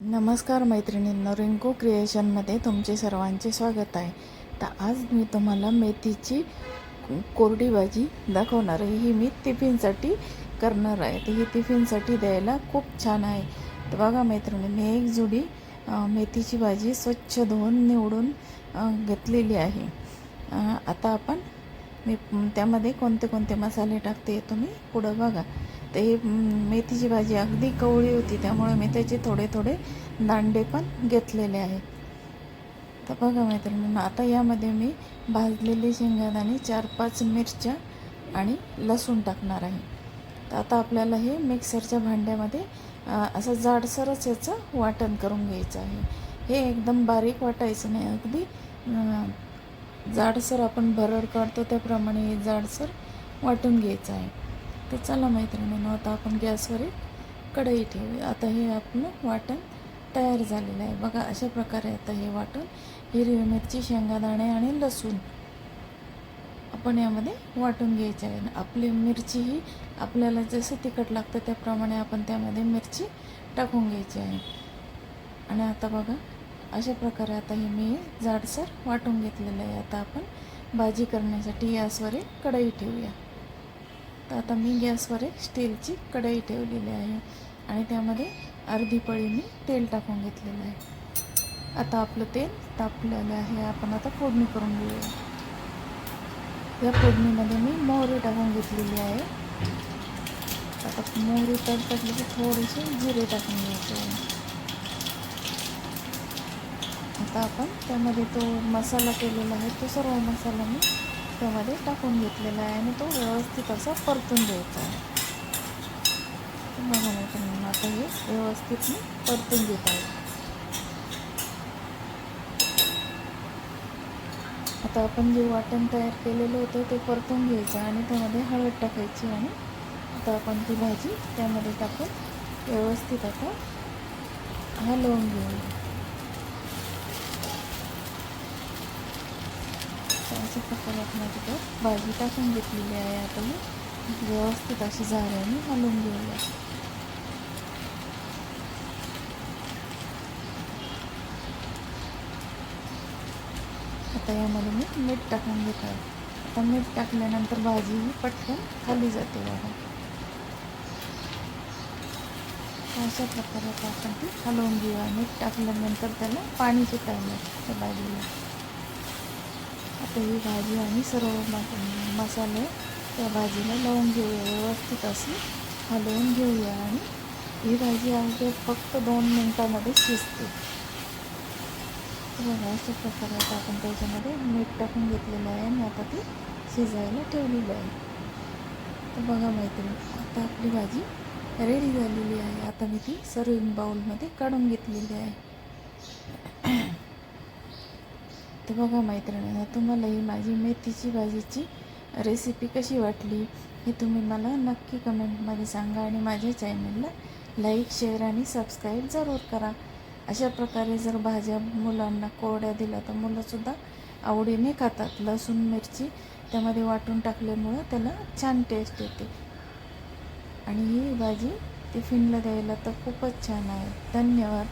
नमस्कार मैत्रिणींनो रिंकू क्रिएशनमध्ये तुमचे सर्वांचे स्वागत आहे. तर आज मी तुम्हाला मेथीची कोरडी भाजी दाखवणार आहे. ही मी टिफिनसाठी करणार आहे. तर ही टिफिनसाठी द्यायला खूप छान आहे. तर बघा मैत्रिणींनी एक जुडी मेथीची भाजी स्वच्छ धुवून निवडून घेतलेली आहे. आता आपण मी त्यामध्ये कोणते कोणते मसाले टाकते हे तुम्ही पुढं बघा. तर मेथीची भाजी अगदी कवळी होती त्यामुळे मी त्याचे थोडे थोडे दांडे पण घेतलेले आहेत तर बघा मैत्रिणींनो आता यामध्ये मी भाजलेले शेंगादाणे चार पाच मिरच्या आणि लसूण टाकणार आहे. तर आता आपल्याला हे मिक्सरच्या भांड्यामध्ये असं जाडसरच याचं वाटण करून घ्यायचं आहे. हे एकदम बारीक वाटायचं नाही अगदी जाडसर आपण भरड काढतो त्याप्रमाणे हे जाडसर वाटून घ्यायचं आहे. तर चला मैत्रिणींनो आता आपण गॅसवर एक कढई ठेवूया. आता हे आपलं वाटण तयार झालेलं आहे. बघा अशा प्रकारे आता हे वाटण हिरवी मिरची शेंगादाणे आणि लसूण आपण यामध्ये वाटून घ्यायचे आहे. आपली मिरची ही आपल्याला जसं तिखट लागतं त्याप्रमाणे आपण त्यामध्ये मिरची टाकून घ्यायची आहे. आणि आता बघा अशा प्रकारे आता हे मी जाडसर वाटून घेतलेलं आहे. आता आपण भाजी करण्यासाठी गॅसवर एक कढई ठेवूया. तर आता मी गॅसवर एक स्टीलची कढई ठेवलेली आहे. आणि त्यामध्ये अर्धी पळी मी तेल टाकून घेतलेलं आहे. आता आपलं तेल तापलेलं आहे. आपण आता फोडणी करून घेऊया. या फोडणीमध्ये मी मोहरी टाकून घेतलेली आहे. आता मोहरी तडतडली की थोडेसे जिरे टाकून घ्यायचे आता आपण त्यामध्ये तो मसाला केलेला आहे तो सर्व मसाला मी त्यामध्ये टाकून घेतलेला आहे आणि तो व्यवस्थित असा परतून घ्यायचा आहे. बघा ना तुम्ही आता हे व्यवस्थित मी परतून घेत आहे. आता आपण जे वाटण तयार केलेलं होतं ते परतून घ्यायचं आणि त्यामध्ये हळद टाकायची आणि आता आपण ती भाजी त्यामध्ये टाकून व्यवस्थित आता हलवून घेऊया तर अशा प्रकारे आपण आता भाजी टाकून घेतलेली आहे आता व्यवस्थित अशी झाऱ्याने हलवून घेऊया आता यामध्ये मी मीठ टाकून घेत. आहे आता मीठ टाकल्यानंतर भाजी ही पटकन खाली जाते बघा. अशा प्रकारे आपण ती हलवून घेऊया मीठ टाकल्यानंतर त्याला पाणी सुटायला त्या भाजीला आता ही भाजी आणि सर्व मसाले त्या भाजीला लावून घेऊया व्यवस्थित अशी हलवून घेऊया आणि ही भाजी अवघे फक्त दोन मिनटामध्ये शिजते. बघा अशा प्रकारे आता आपण त्याच्यामध्ये मीठ टाकून घेतलेलं आहे आणि आता ती शिजायला ठेवलेली आहे. तर बघा मैत्रिणी आता आपली भाजी रेडी झालेली आहे. आता मी ती सर्विंग बाउलमध्ये काढून घेतलेली आहे. तर बघा मैत्रिणींनो तुम्हाला ही माझी मेथीची भाजीची रेसिपी कशी वाटली हे तुम्ही मला नक्की कमेंटमध्ये सांगा आणि माझ्या चॅनलला लाईक शेअर आणि सबस्क्राईब जरूर करा. अशा प्रकारे जर भाज्या मुलांना कोरड्या दिल्या तर मुलंसुद्धा आवडीने खातात. लसूण मिरची त्यामध्ये वाटून टाकल्यामुळं त्याला छान टेस्ट येते. आणि ही भाजी टिफिनला द्यायला तर खूपच छान आहे. धन्यवाद.